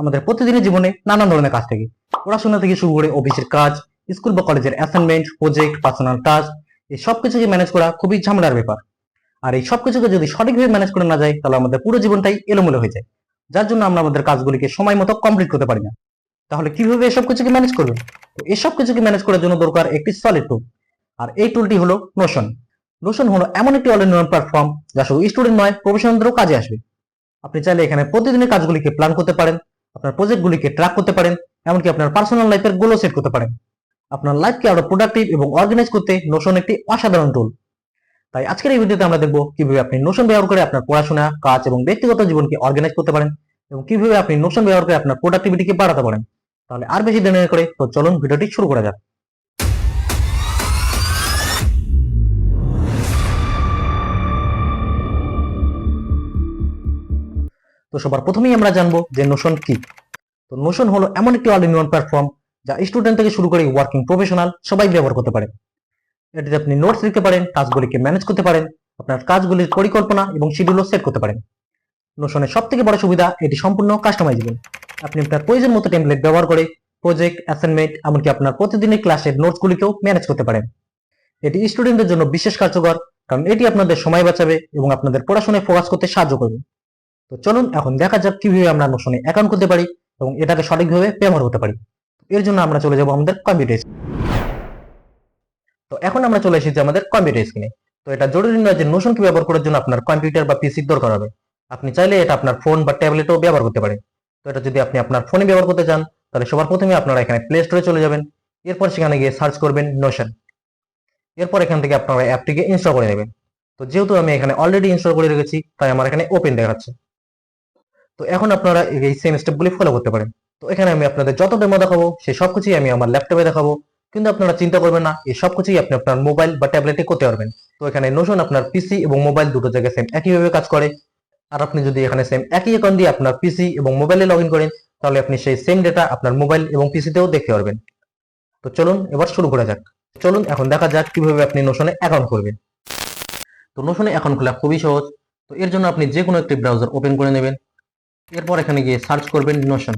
আমাদের প্রতিদিনের জীবনে নানান ধরনের কাজ থাকে। পড়াশোনা থেকে শুরু করে অফিসের কাজ, স্কুল বা কলেজের অ্যাসাইনমেন্ট প্রজেক্ট পার্সোনাল টাস্ক এই সব কিছুকে ম্যানেজ করা খুবই ঝামেলার ব্যাপার। আর এই সব কিছুকে যদি সঠিকভাবে ম্যানেজ করে না যায়, তাহলে আমাদের পুরো জীবনটাই এলোমেলো হয়ে যায়। যার জন্য আমরা আমাদের কাজগুলিকে সময় মতো কমপ্লিট করতে পারি না। তাহলে কীভাবে এসব কিছুকে ম্যানেজ করবেন তো এসব কিছুকে ম্যানেজ করার জন্য দরকার একটি সলিড টুল আর এই টুলটি হলো নোশন নোশন হলো এমন একটি অল ইন প্ল্যাটফর্ম যা শুধু স্টুডেন্ট নয় প্রফেশনালদেরও কাজে আসবে। আপনি চাইলে এখানে প্রতিদিনের কাজগুলিকে প্ল্যান করতে পারেন। আপনার প্রজেক্টগুলিকে ট্র্যাক করতে পারেন, এমনকি আপনার পার্সোনাল লাইফের গোলও সেট করতে পারেন। আপনার লাইফকে আরও প্রোডাক্টিভ এবং অর্গানাইজ করতে নোশন একটি অসাধারণ টুল তাই আজকের এই ভিডিওতে আমরা দেখব কীভাবে আপনি নোশন ব্যবহার করে আপনার পড়াশোনা, কাজ এবং ব্যক্তিগত জীবনকে অর্গানাইজ করতে পারেন এবং কীভাবে আপনি নোশন ব্যবহার করে আপনার প্রোডাক্টিভিটিকে বাড়াতে পারেন। তাহলে আর বেশি দেরি করে, তো চলুন ভিডিওটি শুরু করা যাক। তো সবার প্রথমেই আমরা জানব যে নোশন কি। তো নোশন হলো এমন একটি অল ইন ওয়ান প্ল্যাটফর্ম যা স্টুডেন্ট থেকে শুরু করে ওয়ার্কিং প্রফেশনাল সবাই ব্যবহার করতে পারে। এটিতে আপনি নোটস লিখতে পারেন, কাজগুলিকে ম্যানেজ করতে পারেন, আপনার কাজগুলির পরিকল্পনা এবং শিডিউলও সেট করতে পারেন। নোশনের সব থেকে বড় সুবিধা, এটি সম্পূর্ণ কাস্টমাইজেবল আপনি আপনার প্রয়োজন মতো টেমপ্লেট ব্যবহার করে প্রজেক্ট অ্যাসাইনমেন্ট এমনকি আপনার প্রতিদিনের ক্লাসের নোটসগুলিকেও ম্যানেজ করতে পারেন। এটি স্টুডেন্টদের জন্য বিশেষ কার্যকর, কারণ এটি আপনাদের সময় বাঁচাবে এবং আপনাদের পড়াশোনায় ফোকাস করতে সাহায্য করবে। তো চলুন, এখন দেখা যাক কীভাবে আমরা নোশনে অ্যাকাউন্ট করতে পারি এবং এটাকে সঠিকভাবে ব্যবহার করতে পারি। এর জন্য আমরা চলে যাব আমাদের কম্পিউটার তো এখন আমরা চলে এসেছি আমাদের কম্পিউটার স্ক্রিনে তো এটা জরুরি নয় যে নোশনকে ব্যবহার করার জন্য আপনার কম্পিউটার বা পিসির দরকার হবে। আপনি চাইলে এটা আপনার ফোন বা ট্যাবলেটও ব্যবহার করতে পারেন। তো এটা যদি আপনি আপনার ফোনে ব্যবহার করতে চান, তাহলে সবার প্রথমে আপনারা এখানে প্লে স্টোরে চলে যাবেন। এরপর সেখানে গিয়ে সার্চ করবেন নোশন এরপর এখান থেকে আপনারা অ্যাপটিকে ইনস্টল করে নেবেন। তো যেহেতু আমি এখানে অলরেডি ইনস্টল করে রেখেছি, তাই আমার এখানে ওপেন দেখাচ্ছে। তো এখন আপনারা এই সেম স্টেপগুলি ফলো করতে পারেন। তো এখানে আমি আপনাদের যত ডেমো দেখাবো সেই সব কিছুই আমি আমার ল্যাপটপে দেখাবো। কিন্তু আপনারা চিন্তা করবেন না, এই সব কিছুই আপনি আপনার মোবাইল বা ট্যাবলেটে করতে পারবেন। তো এখানে নোশন আপনার পিসি এবং মোবাইল দুটো জায়গায় সেম একইভাবে কাজ করে। আর আপনি যদি এখানে সেম একই অ্যাকাউন্ট দিয়ে আপনার পিসি এবং মোবাইলে লগ করেন, তাহলে আপনি সেই সেম ডেটা আপনার মোবাইল এবং পিসিতেও দেখতে পারবেন। তো চলুন, এবার শুরু করা যাক। চলুন, এখন দেখা যাক কীভাবে আপনি নোশনে অ্যাকাউন্ট করবেন। তো নোশনে অ্যাকাউন্ট খোলা খুবই সহজ। তো এর জন্য আপনি যে কোনো একটি ব্রাউজার ওপেন করে নেবেন। এরপর এখানে গিয়ে সার্চ করবেন নোশন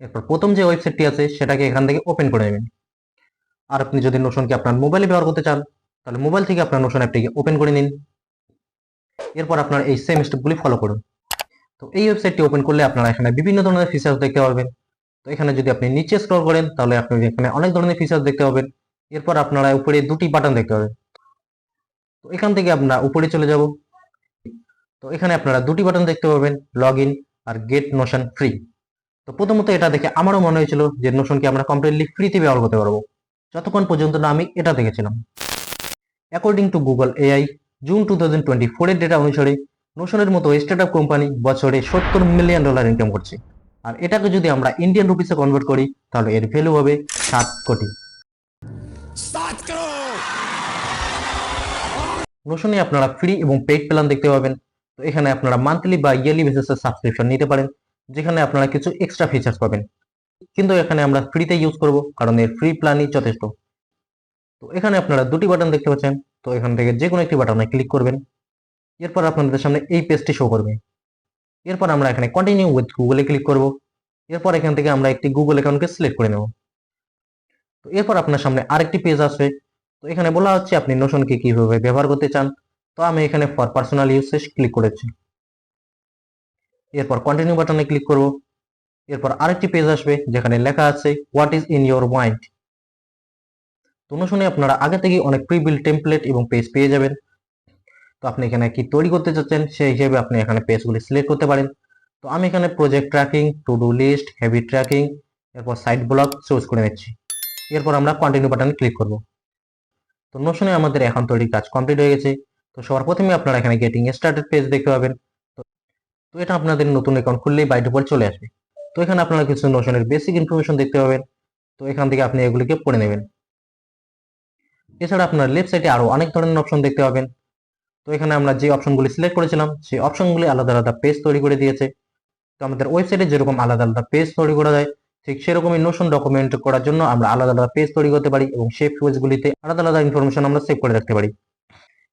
এরপর প্রথম যে ওয়েবসাইটটি আছে, সেটাকে এখান থেকে ওপেন করে নেবেন। আর আপনি যদি নোশনকে আপনার মোবাইলে ব্যবহার করতে চান, তাহলে মোবাইল থেকে আপনার নোশন অ্যাপটিকে ওপেন করে নিন। এরপর আপনার এই সেম স্টেপগুলি ফলো করুন। তো এই ওয়েবসাইটটি ওপেন করলে আপনারা এখানে বিভিন্ন ধরনের ফিচার্স দেখতে পারবেন। তো এখানে যদি আপনি নিচে স্ক্রল করেন, তাহলে আপনি এখানে অনেক ধরনের ফিচার্স দেখতে পাবেন। এরপর আপনারা উপরে দুটি বাটন দেখতে পাবেন। তো এখান থেকে আমরা উপরে চলে যাব। তো এখানে আপনারা দুটি বাটন দেখতে পাবেন লগ ইন আর গেট নোশন ফ্রি তো প্রথমত এটা দেখে আমারও মনে হয়েছিল যে নোশনকে আমরা কমপ্লিটলি ফ্রিতে ব্যবহার করতে পারব। যতক্ষণ পর্যন্ত না আমি এটা দেখেছিলাম। According to Google AI June two thousand twenty ফোরের ডেটা অনুসারে নোশনের মতো স্টার্ট আপ কোম্পানি বছরে সত্তর মিলিয়ন ডলার ইনকাম করছে। আর এটাকে যদি আমরা ইন্ডিয়ান রুপিসে কনভার্ট করি তাহলে এর ভ্যালু হবে সাত কোটি। নোশনে আপনারা ফ্রি এবং পেইড প্ল্যান দেখতে পাবেন। তো এখানে আপনারা মান্থলি বা ইয়ারলি বেসিসে সাবস্ক্রিপশন নিতে পারেন, যেখানে আপনারা কিছু এক্সট্রা ফিচার্স পাবেন। কিন্তু এখানে আমরা ফ্রিতে ইউজ করব, কারণ এর ফ্রি প্ল্যানই যথেষ্ট। তো এখানে আপনারা দুটি বাটন দেখতে পাচ্ছেন, তো এখান থেকে যে কোনো একটি বাটনে ক্লিক করবেন। এরপর আপনাদের সামনে এই পেজটি শো করবে। এরপর আমরা এখানে কন্টিনিউ উইথ গুগলে ক্লিক করব। এরপর এখান থেকে আমরা একটি গুগল অ্যাকাউন্টকে সিলেক্ট করে নেব। তো এরপর আপনার সামনে আরেকটি পেজ আসবে। তো এখানে বলা হচ্ছে আপনি নোশনকে কীভাবে ব্যবহার করতে চান তো আমি এখানে ফর পার্সোনাল ইউসেজ ক্লিক করেছি। এরপর কন্টিনিউ বাটনে ক্লিক করব। এরপর আরেকটি পেজ আসবে, যেখানে লেখা আছে what is in your mind তো নোশনে আপনারা আগে থেকেই অনেক প্রি বিল্ড টেমপ্লেট এবং পেজ পেয়ে যাবেন। তো আপনি এখানে কি তৈরি করতে চাচ্ছেন, সেই হিসেবে আপনি এখানে পেজগুলি সিলেক্ট করতে পারেন। তো আমি এখানে project tracking to do list heavy tracking এরপর সাইট ব্লক চুজ করে নিচ্ছি। এরপর আমরা কন্টিনিউ বাটনে ক্লিক করব। তো নোশনে আমাদের এখন তৈরি কাজ কমপ্লিট হয়ে গেছে। তো সবার প্রথমে আপনারা এখানে গেটিং স্টার্টেড পেজ দেখতে পাবেন। তো- এটা আপনাদের নতুন অ্যাকাউন্ট খুললেই বাই ডিফল্ট চলে আসবে। তো এখানে আপনারা কিছু নোশনের বেসিক ইনফরমেশন দেখতে পাবেন। তো এখান থেকে আপনি এগুলিকে পড়ে নেবেন। এছাড়া আপনার লেফট সাইডে আরও অনেক ধরনের অপশন দেখতে পাবেন। তো এখানে আমরা যে অপশনগুলি সিলেক্ট করেছিলাম, সেই অপশনগুলি আলাদা আলাদা পেজ তৈরি করে দিয়েছে। তো আমাদের ওয়েবসাইটে যেরকম আলাদা আলাদা পেজ তৈরি করা যায়, ঠিক সেরকমই নোশন ডকুমেন্ট করার জন্য আমরা আলাদা আলাদা পেজ তৈরি করতে পারি এবং সেই পেজগুলিতে আলাদা আলাদা ইনফরমেশন আমরা সেভ করে রাখতে পারি।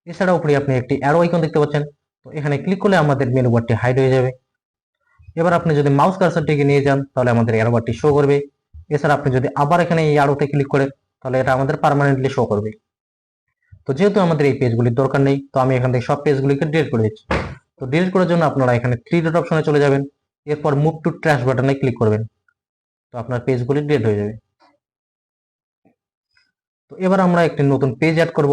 এছাড়া উপরে আপনি একটি অ্যারো আইকন দেখতে পাচ্ছেন। তো এখানে ক্লিক করলে আমাদের মেনু বারটি হাইড হয়ে যাবে। এবার আপনি যদি মাউস কার্সারটিকে নিয়ে যান, তাহলে আমাদের এরো বারটি শো করবে। এছাড়া আপনি যদি আবার এখানে এই আরোতে ক্লিক করেন, তাহলে এটা আমাদের পার্মানেন্টলি শো করবে। তো যেহেতু আমাদের এই পেজগুলির দরকার নেই, তো আমি এখান থেকে সব পেজগুলিকে ডিলিট করে দিচ্ছি। তো ডিলিট করার জন্য আপনারা এখানে থ্রি ডট অপশনে চলে যাবেন। এরপর মুভ টু ট্র্যাশ বাটনে ক্লিক করবেন। তো আপনার পেজগুলি ডিলিট হয়ে যাবে। তো এবার আমরা একটি নতুন পেজ অ্যাড করব।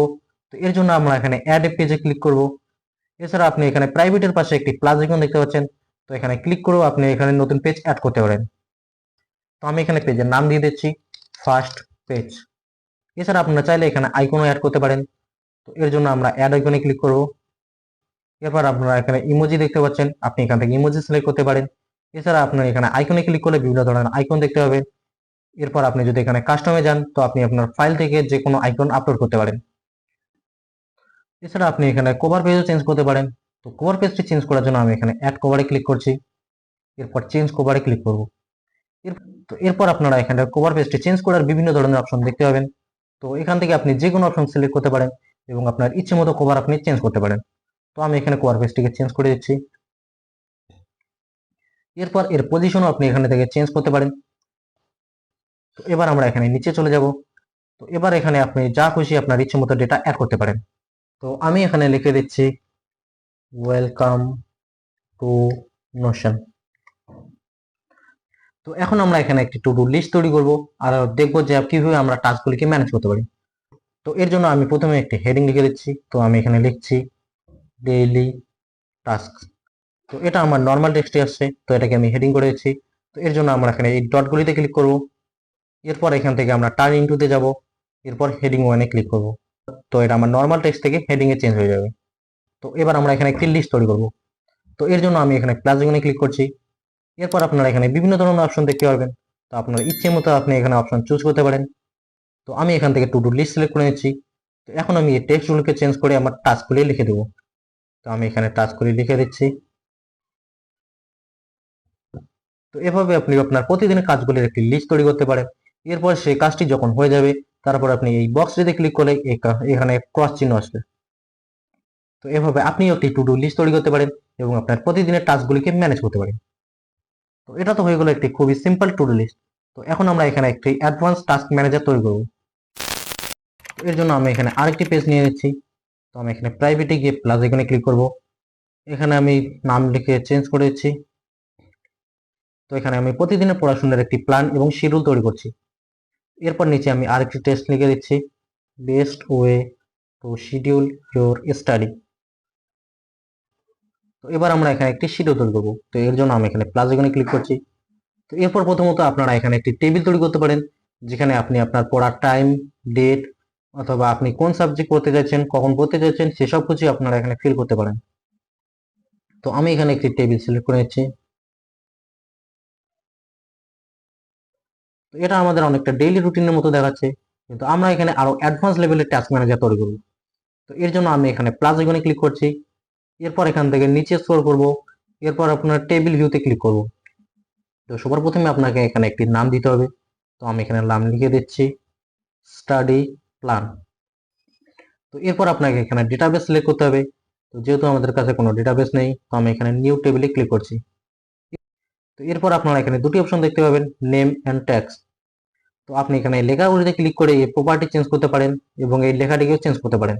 তো এর জন্য আমরা এখানে অ্যাড পেজে ক্লিক করব। এছাড়া আপনি এখানে প্রাইভেটের পাশে একটি প্লাস আইকন দেখতে পাচ্ছেন। তো এখানে ক্লিক করেও আপনি এখানে নতুন পেজ অ্যাড করতে পারেন। তো আমি এখানে পেজের নাম দিয়ে দিচ্ছি ফার্স্ট পেজ এছাড়া আপনারা চাইলে এখানে আইকনও অ্যাড করতে পারেন। তো এর জন্য আমরা অ্যাড আইকনে ক্লিক করব। এরপর আপনারা এখানে ইমোজি দেখতে পাচ্ছেন, আপনি এখান থেকে ইমোজি সিলেক্ট করতে পারেন। এছাড়া আপনার এখানে আইকনে ক্লিক করলে বিভিন্ন ধরনের আইকন দেখতে পাবেন। এরপর আপনি যদি এখানে কাস্টমে যান, তো আপনি আপনার ফাইল থেকে যে কোনো আইকন আপলোড করতে পারেন। এছাড়া আপনি এখানে কভার পেজও চেঞ্জ করতে পারেন। তো কভার পেজটি চেঞ্জ করার জন্য আমি এখানে অ্যাড কভারে ক্লিক করছি। এরপর চেঞ্জ কভারে ক্লিক করব। তো এরপর আপনারা এখানে কভার পেজটি চেঞ্জ করার বিভিন্ন ধরনের অপশন দেখতে পাবেন। তো এখান থেকে আপনি যে কোনো অপশন সিলেক্ট করতে পারেন এবং আপনার ইচ্ছে মতো কভার আপনি চেঞ্জ করতে পারেন। তো আমি এখানে কভার পেজটিকে চেঞ্জ করে দিচ্ছি। এরপর এর পজিশনও আপনি এখানে থেকে চেঞ্জ করতে পারেন। তো এবার আমরা এখানে নিচে চলে যাব। তো এবার এখানে আপনি যা খুশি আপনার ইচ্ছে মতো ডেটা অ্যাড করতে পারেন। তো আমি এখানে লিখে দিচ্ছি ওয়েলকাম টু নোশন তো এখন আমরা এখানে একটি টু ডু লিস্ট তৈরি করব, আর দেখব যে কীভাবে আমরা টাস্কগুলিকে ম্যানেজ করতে পারি। তো এর জন্য আমি প্রথমে একটি হেডিং লিখে দিচ্ছি, তো আমি এখানে লিখছি ডেইলি টাস্ক তো এটা আমার নর্মাল টেক্সটে আসছে, তো এটাকে আমি হেডিং করে দিচ্ছি। তো এর জন্য আমরা এখানে এই ডটগুলিতে ক্লিক করব। এরপর এখান থেকে আমরা টার্ন ইনটুতে যাব, এরপর হেডিং ওয়ানে ক্লিক করব। তো এটা আমার নর্মাল টেক্সট থেকে হেডিং এ চেঞ্জ হয়ে যাবে। তো এবার আমরা এখানে একটি লিস্ট তৈরি করব। তো এর জন্য আমি এখানে প্লাস আইকনে ক্লিক করছি। এরপর আপনারা এখানে বিভিন্ন ধরনের অপশন দেখতে পারবেন। তো আপনার ইচ্ছে মতো আপনি এখানে অপশন চুজ করতে পারেন। তো আমি এখান থেকে টু ডু লিস্ট সিলেক্ট করে নিচ্ছি। তো এখন আমি এই টেক্সটগুলোকে চেঞ্জ করে আমার টাস্কগুলি লিখে দেবো। তো আমি এখানে টাস্কগুলি লিখে দিচ্ছি। তো এভাবে আপনি আপনার প্রতিদিনের কাজগুলির একটি লিস্ট তৈরি করতে পারেন। এরপর সেই কাজটি যখন হয়ে যাবে তারপর আপনি এই বক্সটিতে ক্লিক করলে এখানে ক্রস চিহ্ন আসবে। তো এভাবে আপনি একটি টু ডু লিস্ট তৈরি করতে পারেন এবং আপনার প্রতিদিনের টাস্কগুলিকে ম্যানেজ করতে পারেন। তো এটা তো হয়ে গেল একটি খুবই সিম্পল টু ডু লিস্ট তো এখন আমরা এখানে একটি অ্যাডভান্স টাস্ক ম্যানেজার তৈরি করব। এর জন্য আমি এখানে আরেকটি পেজ নিয়ে নিচ্ছি। তো আমি এখানে প্রাইভেটে গিয়ে প্লাস এখানে ক্লিক করব। এখানে আমি নাম লিখে চেঞ্জ করে দিচ্ছি। তো এখানে আমি প্রতিদিনের পড়াশোনার একটি প্ল্যান এবং শিডিউল তৈরি করছি। এরপর নিচে আমি আরেকটি টেস্ট লিখে দিচ্ছি। Best way to schedule your study তো এবার আমরা এখানে একটি শিডিউল তৈরি করব। তো এর জন্য আমি এখানে প্লাস এখানে ক্লিক করছি। তো এরপর প্রথমত আপনারা এখানে একটি টেবিল তৈরি করতে পারেন, যেখানে আপনি আপনার পড়ার টাইম ডেট অথবা আপনি কোন সাবজেক্ট পড়তে চাইছেন, কখন পড়তে চাইছেন, সেসব কিছু আপনারা এখানে ফিল করতে পারেন। তো আমি এখানে একটি টেবিল সিলেক্ট করে নিচ্ছি। তো এটা আমাদের অনেকটা ডেইলি রুটিনের মতো দেখাচ্ছে। কিন্তু আমরা এখানে আরও অ্যাডভান্স লেভেলের টাস্ক ম্যানেজার তৈরি করব। তো এর জন্য আমি এখানে প্লাস আইকনে ক্লিক করছি। এরপর এখান থেকে নিচে স্ক্রল করব। এরপর আপনার টেবিল ভিউতে ক্লিক করব। তো সবার প্রথমে আপনাকে এখানে একটি নাম দিতে হবে। তো আমি এখানে নাম লিখে দিচ্ছি স্টাডি প্ল্যান তো এরপর আপনাকে এখানে ডেটাবেস সিলেক্ট করতে হবে। তো যেহেতু আমাদের কাছে কোনো ডেটাবেস নেই, তো আমি এখানে নিউ টেবিলে ক্লিক করছি। তো এরপর আপনারা এখানে দুটি অপশন দেখতে পাবেন নেম অ্যান্ড ট্যাক্স তো আপনি এখানে লেখাগুলিতে ক্লিক করে এই প্রপার্টি চেঞ্জ করতে পারেন এবং এই লেখাটিকেও চেঞ্জ করতে পারেন।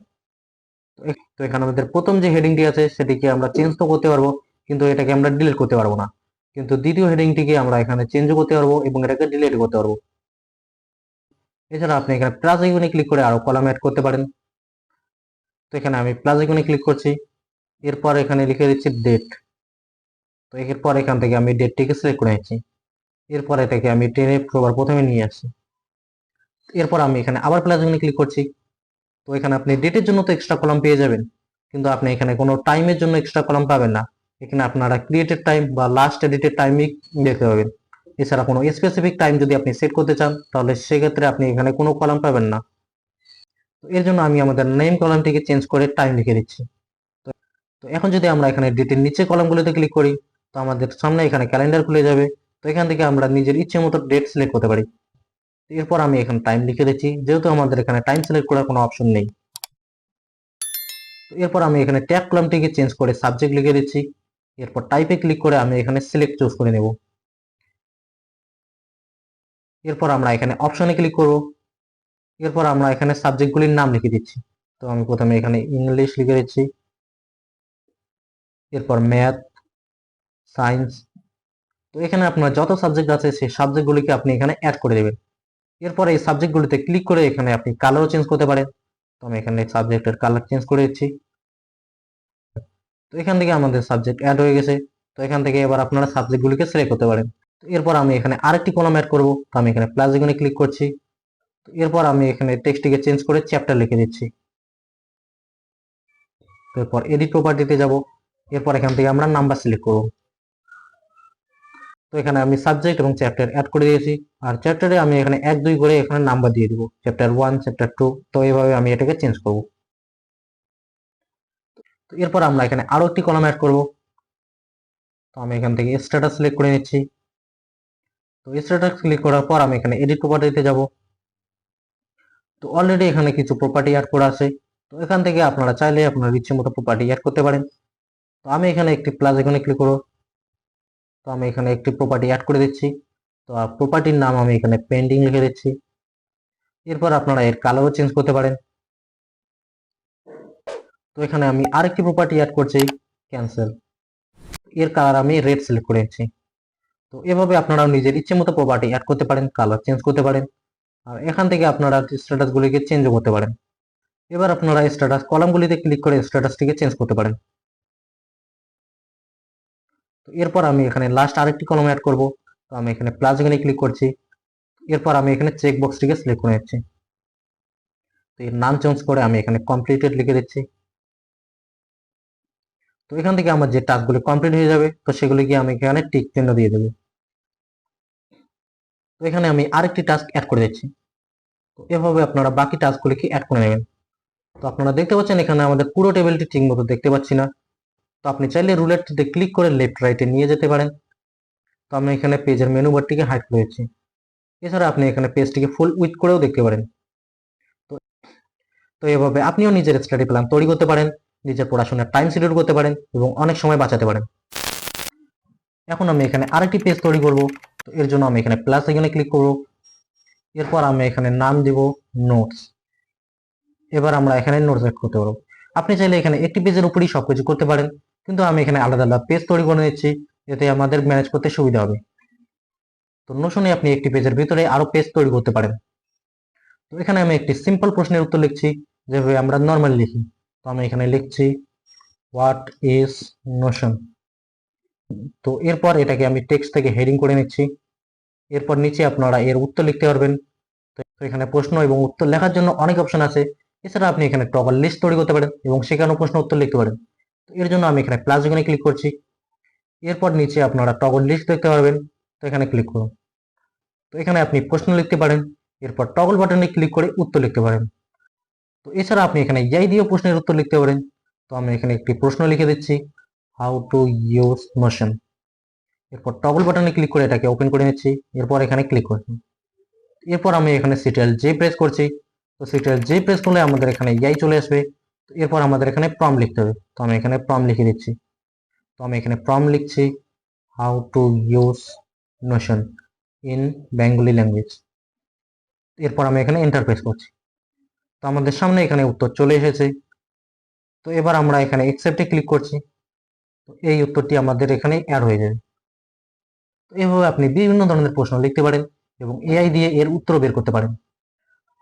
তো এখানে আমাদের প্রথম যে হেডিংটি আছে, সেটিকে আমরা চেঞ্জ তো করতে পারব, কিন্তু এটাকে আমরা ডিলিট করতে পারব না। কিন্তু দ্বিতীয় হেডিংটিকে আমরা এখানে চেঞ্জও করতে পারব এবং এটাকে ডিলিট করতে পারব। এছাড়া আপনি এখানে প্লাস আইকনে ক্লিক করে আরও কলাম অ্যাড করতে পারেন। তো এখানে আমি প্লাস আইকনে ক্লিক করছি। এরপর এখানে লিখে দিচ্ছি ডেট তো এরপর এখান থেকে আমি ডেটটিকে সিলেক্ট করে নিচ্ছি। এরপর এটাকে আমি টেনে সবার প্রথমে নিয়ে আসছি। এরপর আমি এখানে আবার আইকনে ক্লিক করছি। তো এখানে আপনি ডেটের জন্য তো এক্সট্রা কলাম পেয়ে যাবেন। কিন্তু আপনি এখানে কোনো টাইমের জন্য এক্সট্রা কলাম পাবেন না। এখানে আপনারা ক্রিয়েটেড টাইম বা লাস্ট এডিটেড টাইমই দেখতে পাবেন। এছাড়া কোনো স্পেসিফিক টাইম যদি আপনি সেট করতে চান, তাহলে সেক্ষেত্রে আপনি এখানে কোনো কলাম পাবেন না। তো এর জন্য আমি আমাদের নেম কলামটিকে চেঞ্জ করে টাইম লিখে দিচ্ছি। তো এখন যদি আমরা এখানে ডেটের নিচে কলামগুলোতে ক্লিক করি তো আমাদের সামনে এখানে ক্যালেন্ডার খুলে যাবে। তো এখান থেকে আমরা নিজের ইচ্ছে মতো ডেট সিলেক্ট করতে পারি। এরপর আমি এখানে টাইম লিখে দিচ্ছি। যেহেতু আমাদের এখানে টাইম সিলেক্ট করার কোনো অপশন নেই। এরপর আমি এখানে ট্যাগ কলামটিকে চেঞ্জ করে সাবজেক্ট লিখে দিচ্ছি। এরপর টাইপে ক্লিক করে আমি এখানে সিলেক্ট চুজ করে নেব। এরপর আমরা এখানে অপশনে ক্লিক করব। এরপর আমরা এখানে সাবজেক্টগুলির নাম লিখে দিচ্ছি। তো আমি প্রথমে এখানে ইংলিশ লিখে দিচ্ছি। এরপর ম্যাথ সায়েন্স তো এখানে আপনার যত সাবজেক্ট আছে, সেই সাবজেক্টগুলিকে আপনি এখানে অ্যাড করে দেবেন। এরপর এই সাবজেক্টগুলিতে ক্লিক করে এখানে আপনি কালারও চেঞ্জ করতে পারেন। তো আমি এখানে সাবজেক্টের কালার চেঞ্জ করে দিচ্ছি। তো এখান থেকে আমাদের সাবজেক্ট অ্যাড হয়ে গেছে। তো এখান থেকে এবার আপনারা সাবজেক্টগুলিকে সিলেক্ট করতে পারেন। তো এরপর আমি এখানে আরেকটি কলাম অ্যাড করব। তো আমি এখানে প্লাস ক্লিক করছি। তো এরপর আমি এখানে টেক্সটটিকে চেঞ্জ করে চ্যাপ্টার লিখে দিচ্ছি। এরপর এডিট প্রপার্টিতে যাব। এরপর এখান থেকে আমরা নাম্বার সিলেক্ট করব। তো এখানে আমি সাবজেক্ট এবং চ্যাপ্টার অ্যাড করে দিয়েছি। আর চ্যাপ্টারে আমি এখানে এক, দুই করে এখানে নাম্বার দিয়ে দিব। চ্যাপ্টার ওয়ান চ্যাপ্টার টু তো এইভাবে আমি এটাকে চেঞ্জ করব। এরপর আমরা এখানে আরও একটি কলাম অ্যাড করব। তো আমি এখান থেকে স্ট্যাটাস সিলেক্ট করে নিচ্ছি। তো স্ট্যাটাস ক্লিক করার পর আমি এখানে এডিট প্রপার্টিতে যাব। তো অলরেডি এখানে কিছু প্রপার্টি অ্যাড করা আছে। তো এখান থেকে আপনারা চাইলে আপনার ইচ্ছে মতো প্রপার্টি অ্যাড করতে পারেন। তো আমি এখানে একটি প্লাস এখানে ক্লিক করব। আমি এখানে একটি প্রপার্টি অ্যাড করে দিচ্ছি। তো প্রপার্টির নাম আমি এখানে পেন্ডিং লিখে দিচ্ছি। এরপর আপনারা এর কালারও চেঞ্জ করতে পারেন। তো এখানে আমি আরেকটি প্রপার্টি অ্যাড করছি ক্যান্সেল এর কালার আমি রেড সিলেক্ট করে নিচ্ছি। তো এভাবে আপনারা নিজের ইচ্ছে মতো প্রপার্টি অ্যাড করতে পারেন কালার চেঞ্জ করতে পারেন। আর এখান থেকে আপনারা স্ট্যাটাসগুলিকে চেঞ্জও করতে পারেন। এবার আপনারা স্ট্যাটাস কলামগুলিতে ক্লিক করে স্ট্যাটাসটিকে চেঞ্জ করতে পারেন। এরপর আমি এখানে লাস্ট আরেকটি কলম অ্যাড করব। তো আমি এখানে প্লাস এখানে ক্লিক করছি। এরপর আমি এখানে চেক বক্সটিকে সিলেক্ট করে নিচ্ছি। তো এর নাম চেঞ্জ করে আমি এখানে কমপ্লিটেড লিখে দিচ্ছি। তো এখান থেকে আমার যে টাস্কগুলি কমপ্লিট হয়ে যাবে, তো সেগুলিকে আমি এখানে টিক চিহ্ন দিয়ে দেবো। তো এখানে আমি আরেকটি টাস্ক অ্যাড করে দিচ্ছি। তো এভাবে আপনারা বাকি টাস্কগুলিকে অ্যাড করে নেবেন। তো আপনারা দেখতে পাচ্ছেন এখানে আমাদের পুরো টেবিলটি ঠিক মতো দেখতে পাচ্ছি না। তো আপনি চাইলে রুলেটটিতে ক্লিক করে লেফট রাইটে নিয়ে যেতে পারেন। তো আমি এখানে পেজের মেনু বারটিকে হাইড করেছি। এছাড়া আপনি এখানে পেজটিকে ফুল উইথ করেও দেখতে পারেন। তো তো এভাবে আপনিও নিজের স্টাডি প্ল্যান তৈরি করতে পারেন, নিজের পড়াশোনার টাইম শিডিউল করতে পারেন এবং অনেক সময় বাঁচাতে পারেন। এখন আমি এখানে আরেকটি পেজ তৈরি করব। তো এর জন্য আমি এখানে প্লাস এখানে ক্লিক করব। এরপর আমি এখানে নাম দিব নোটস এবার আমরা এখানে নোটস অ্যাড করতে পারব। আপনি চাইলে এখানে একটি পেজের উপরই সবকিছু করতে পারেন। কিন্তু আমি এখানে আলাদা আলাদা পেজ তৈরি করে নিচ্ছি এতে আমাদের ম্যানেজ করতে সুবিধা হবে। তো নোশনে আপনি একটি পেজের ভিতরে আরও পেজ তৈরি করতে পারেন। তো এখানে আমি একটি সিম্পল প্রশ্নের উত্তর লিখছি, যেভাবে আমরা নর্মালি লিখি। তো আমি এখানে লিখছি হোয়াট ইজ নোশন তো এরপর এটাকে আমি টেক্সট থেকে হেডিং করে নিচ্ছি। এরপর নিচে আপনারা এর উত্তর লিখতে পারবেন। তো এখানে প্রশ্ন এবং উত্তর লেখার জন্য অনেক অপশন আছে। এছাড়া আপনি এখানে টগল লিস্ট তৈরি করতে পারেন এবং সেখানেও প্রশ্ন উত্তর লিখতে পারেন। এর জন্য আমি এখানে প্লাস এখানে ক্লিক করছি। এরপর নিচে আপনারা টগল লিস্ট দেখতে পারবেন। তো এখানে ক্লিক করুন। তো এখানে আপনি প্রশ্ন লিখতে পারেন। এরপর টগল বাটনে ক্লিক করে উত্তর লিখতে পারেন। তো এছাড়া আপনি এখানে ইয়াই দিয়েও প্রশ্নের উত্তর লিখতে পারেন। তো আমি এখানে একটি প্রশ্ন লিখে দিচ্ছি। হাউ টু ইউজ মোশন এরপর টগল বাটনে ক্লিক করে এটাকে ওপেন করে নিচ্ছি। এরপর এখানে ক্লিক করছি। এরপর আমি এখানে সিটেল জে প্রেস করছি। তো সিটিএল জে প্রেস করলে আমাদের এখানে ইয়াই চলে আসবে। এরপর আমাদের এখানে প্রম লিখতে হবে। তো আমি এখানে প্রম লিখে দিচ্ছি। তো আমি এখানে প্রম লিখছি how to use Notion in Bengali language এরপর আমি এখানে এন্টার প্রেস করছি। তো আমাদের সামনে এখানে উত্তর চলে এসেছে। তো এবার আমরা এখানে একসেপ্টে ক্লিক করছি। তো এই উত্তরটি আমাদের এখানে অ্যাড হয়ে যাবে। তো এভাবে আপনি বিভিন্ন ধরনের প্রশ্ন লিখতে পারেন এবং এআই দিয়ে এর উত্তর বের করতে পারেন।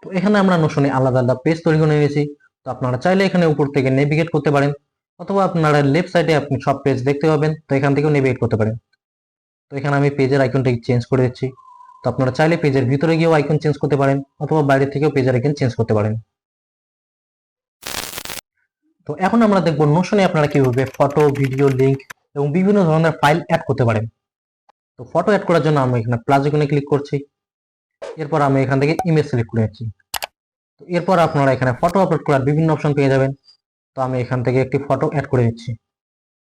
তো এখানে আমরা নোশনে আলাদা আলাদা পেজ তৈরি করে নিয়েছি। তো আপনারা চাইলে এখানে উপর থেকে নেভিগেট করতে পারেন, অথবা আপনারা লেফট সাইডে আপনি সব পেজ দেখতে পাবেন, তো এখান থেকেও নেভিগেট করতে পারেন। তো এখানে আমি পেজের আইকনটাকে চেঞ্জ করে দিচ্ছি। তো আপনারা চাইলে পেজের ভিতরে গিয়েও আইকন চেঞ্জ করতে পারেন, অথবা বাইরে থেকেও পেজের আইকন চেঞ্জ করতে পারেন। তো এখন আমরা দেখব নোশনে আপনারা কীভাবে ফটো ভিডিও লিঙ্ক এবং বিভিন্ন ধরনের ফাইল অ্যাড করতে পারেন। তো ফটো অ্যাড করার জন্য আমি এখানে প্লাস আইকনে ক্লিক করছি। এরপর আমি এখান থেকে ইমেজ সিলেক্ট করে নিচ্ছি। তো এরপর আপনারা এখানে ফটো আপলোড করার বিভিন্ন অপশন পেয়ে যাবেন। তো আমি এখান থেকে একটি ফটো অ্যাড করে দিচ্ছি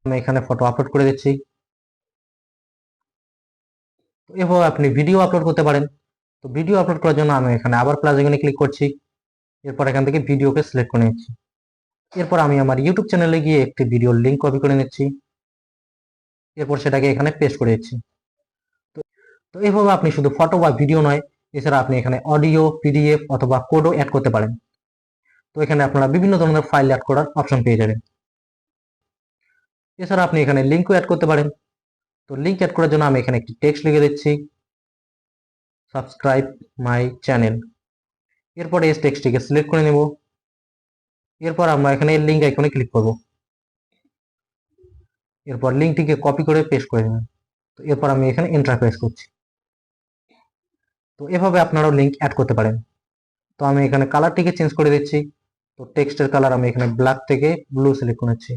আমি এখানে ফটো আপলোড করে দিচ্ছি। তো এভাবে আপনি ভিডিও আপলোড করতে পারেন। তো ভিডিও আপলোড করার জন্য আমি এখানে আবার প্লাস আইকনে ক্লিক করছি। এরপর এখান থেকে ভিডিওকে সিলেক্ট করে নিচ্ছি। এরপর আমি আমার ইউটিউব চ্যানেলে গিয়ে একটি ভিডিওর লিঙ্ক কপি করে নিচ্ছি। এরপর সেটাকে এখানে পেস্ট করে দিচ্ছি। তো এভাবে আপনি শুধু ফটো বা ভিডিও নয় এছাড়া আপনি এখানে অডিও পিডিএফ অথবা কোডও অ্যাড করতে পারেন। তো এখানে আপনারা বিভিন্ন ধরনের ফাইল অ্যাড করার অপশন পেয়ে যাবেন। এছাড়া আপনি এখানে লিঙ্কও অ্যাড করতে পারেন। তো লিঙ্ক অ্যাড করার জন্য আমি এখানে একটি টেক্সট লিখে দিচ্ছি। সাবস্ক্রাইব মাই চ্যানেল এরপর এই টেক্সটটিকে সিলেক্ট করে নেব। এরপর আমরা এখানে লিঙ্ক আইকনে ক্লিক করব। এরপর লিঙ্কটিকে কপি করে পেস্ট করে নেবেন তো এরপর আমি এখানে এন্টার প্রেস করছি। তো এভাবে আপনারাও লিঙ্ক অ্যাড করতে পারেন। তো আমি এখানে কালারটিকে চেঞ্জ করে দিচ্ছি। তো টেক্সটের কালার আমি এখানে ব্ল্যাক থেকে ব্লু সিলেক্ট করেছি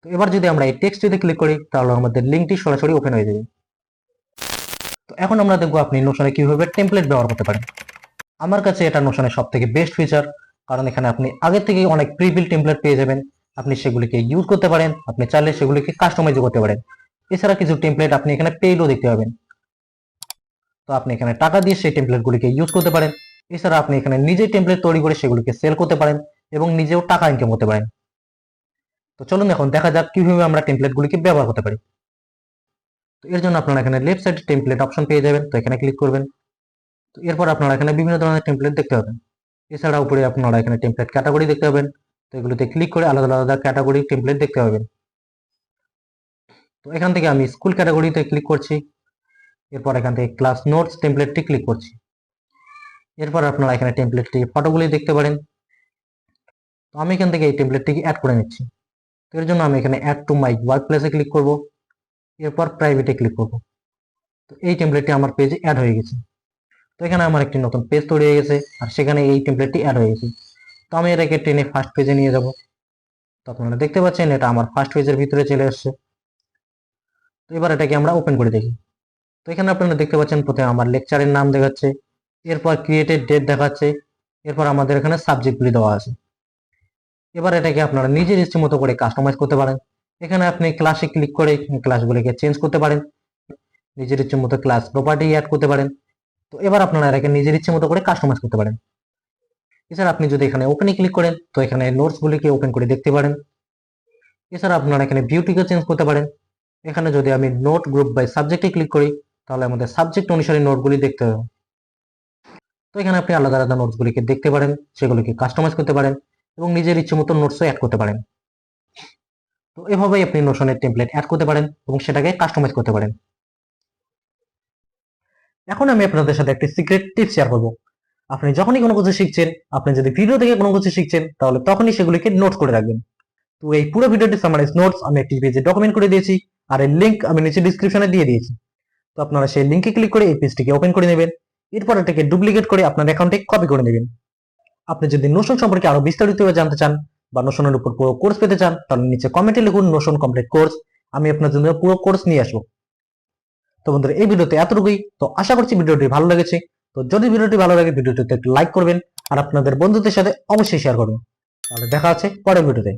তো এবার যদি আমরা এই টেক্সটিতে ক্লিক করি, তাহলে আমাদের লিঙ্কটি সরাসরি ওপেন হয়ে যাবে। তো এখন আমরা দেখব আপনি নোশনে কীভাবে টেমপ্লেট ব্যবহার করতে পারেন। আমার কাছে এটা নোশনের সব থেকে বেস্ট ফিচার কারণ এখানে আপনি আগে থেকে অনেক প্রিবিল টেমপ্লেট পেয়ে যাবেন। আপনি সেগুলিকে ইউজ করতে পারেন, আপনি চাইলে সেগুলিকে কাস্টমাইজ করতে পারেন। এছাড়া কিছু টেমপ্লেট আপনি এখানে পেইডও দেখতে পাবেন। তো আপনি এখানে টাকা দিয়ে সেই টেমপ্লেটগুলিকে ইউজ করতে পারেন। এছাড়া আপনি এখানে নিজে টেমপ্লেট তৈরি করে সেগুলিকে সেল করতে পারেন এবং নিজেও টাকা ইনকাম করতে পারেন। তো চলুন এখন দেখা যাক কীভাবে আমরা টেমপ্লেটগুলিকে ব্যবহার করতে পারি। তো এর জন্য আপনারা এখানে লেফট সাইডে টেমপ্লেট অপশন পেয়ে যাবেন। তো এখানে ক্লিক করবেন। তো এরপর আপনারা এখানে বিভিন্ন ধরনের টেমপ্লেট দেখতে পাবেন। এছাড়া উপরে আপনারা এখানে টেমপ্লেট ক্যাটাগরি দেখতে পাবেন। তো এগুলোতে ক্লিক করে আলাদা আলাদা ক্যাটাগরি টেমপ্লেট দেখতে পাবেন। তো এখান থেকে আমি স্কুল ক্যাটাগরিতে ক্লিক করছি। এরপর এখান থেকে ক্লাস নোটস টেমপ্লেটটি ক্লিক করছি। এরপর আপনারা এখানে টেমপ্লেটটি ফটোগুলি দেখতে পারেন। তো আমি এখান থেকে এই টেমপ্লেটটিকে অ্যাড করে নিচ্ছি। তো এর জন্য আমি এখানে অ্যাড টু মাই ওয়ার্ক প্লেসে ক্লিক করব। এরপর প্রাইভেটে ক্লিক করব। তো এই টেমপ্লেটটি আমার পেজে অ্যাড হয়ে গেছে। তো এখানে আমার একটি নতুন পেজ তৈরি হয়ে গেছে, আর সেখানে এই টেমপ্লেটটি অ্যাড হয়ে গেছে। তো আমি এটাকে টেনে ফার্স্ট পেজে নিয়ে যাব। তো আপনারা দেখতে পাচ্ছেন, এটা আমার ফার্স্ট পেজের ভিতরে চলে আসছে। তো এবার এটাকে আমরা ওপেন করে দেখি। তো এখানে আপনারা দেখতে পাচ্ছেন প্রথমে আমার লেকচারের নাম দেখাচ্ছে, এরপর ক্রিয়েটেড ডেট দেখাচ্ছে, এরপর আমাদের এখানে সাবজেক্টগুলি দেওয়া আছে। এবার এটাকে আপনারা নিজের ইচ্ছে মতো করে কাস্টমাইজ করতে পারেন। এখানে আপনি ক্লাসে ক্লিক করে ক্লাসগুলিকে চেঞ্জ করতে পারেন। নিজের ইচ্ছে মতো ক্লাস প্রপার্টি অ্যাড করতে পারেন। তো এবার আপনারা এটাকে নিজের ইচ্ছে মতো করে কাস্টমাইজ করতে পারেন। এছাড়া আপনি যদি এখানে ওপেনে ক্লিক করেন, তো এখানে নোটসগুলিকে ওপেন করে দেখতে পারেন। এছাড়া আপনারা এখানে ভিউটিকে চেঞ্জ করতে পারেন। এখানে যদি আমি নোট গ্রুপ বাই সাবজেক্টে ক্লিক করি তাহলে আমাদের সাবজেক্ট অনুসারে নোটগুলি দেখতে হবে। তো এখানে আপনি আলাদা আলাদা নোটসগুলিকে দেখতে পারেন, সেগুলিকে কাস্টমাইজ করতে পারেন এবং নিজের ইচ্ছে মতো নোটসও অ্যাড করতে পারেন। তো এভাবেই আপনি নোশনের টেমপ্লেট অ্যাড করতে পারেন এবং সেটাকে কাস্টমাইজ করতে পারেন। এখন আমি আপনাদের সাথে একটি সিক্রেট টিপ শেয়ার করব। আপনি যখনই কোনো কিছু শিখছেন, আপনি যদি ভিডিও থেকে কোনো কিছু শিখছেন, তাহলে তখনই সেগুলিকে নোট করে রাখবেন। তো এই পুরো ভিডিওটি সামারাইজ নোটস আমি একটি পেজে ডকুমেন্ট করে দিয়েছি, আর এর লিঙ্ক আমি নিচে ডিসক্রিপশনে দিয়ে দিয়েছি। তো আপনারা সেই লিংকে ক্লিক করে এই পেজটিকে ওপেন করে নেবেন। এরপর এটাকে ডুপ্লিকেট করে আপনার অ্যাকাউন্টে কপি করে নেবেন। আপনি যদি নোশন সম্পর্কে আরও বিস্তারিতভাবে জানতে চান বা নোশনের উপর পুরো কোর্স পেতে চান, তাহলে নিচে কমেন্টে লিখুন নোশন কমপ্লিট কোর্স আমি আপনার জন্য পুরো কোর্স নিয়ে আসব। তো বন্ধুরা, এই ভিডিওতে এতটুকুই। তো আশা করছি ভিডিওটি ভালো লেগেছে। তো যদি ভিডিওটি ভালো লাগে, ভিডিওটিতে একটু লাইক করবেন। আর আপনাদের বন্ধুদের সাথে অবশ্যই শেয়ার করবেন। তাহলে দেখা হচ্ছে পরের ভিডিওতে।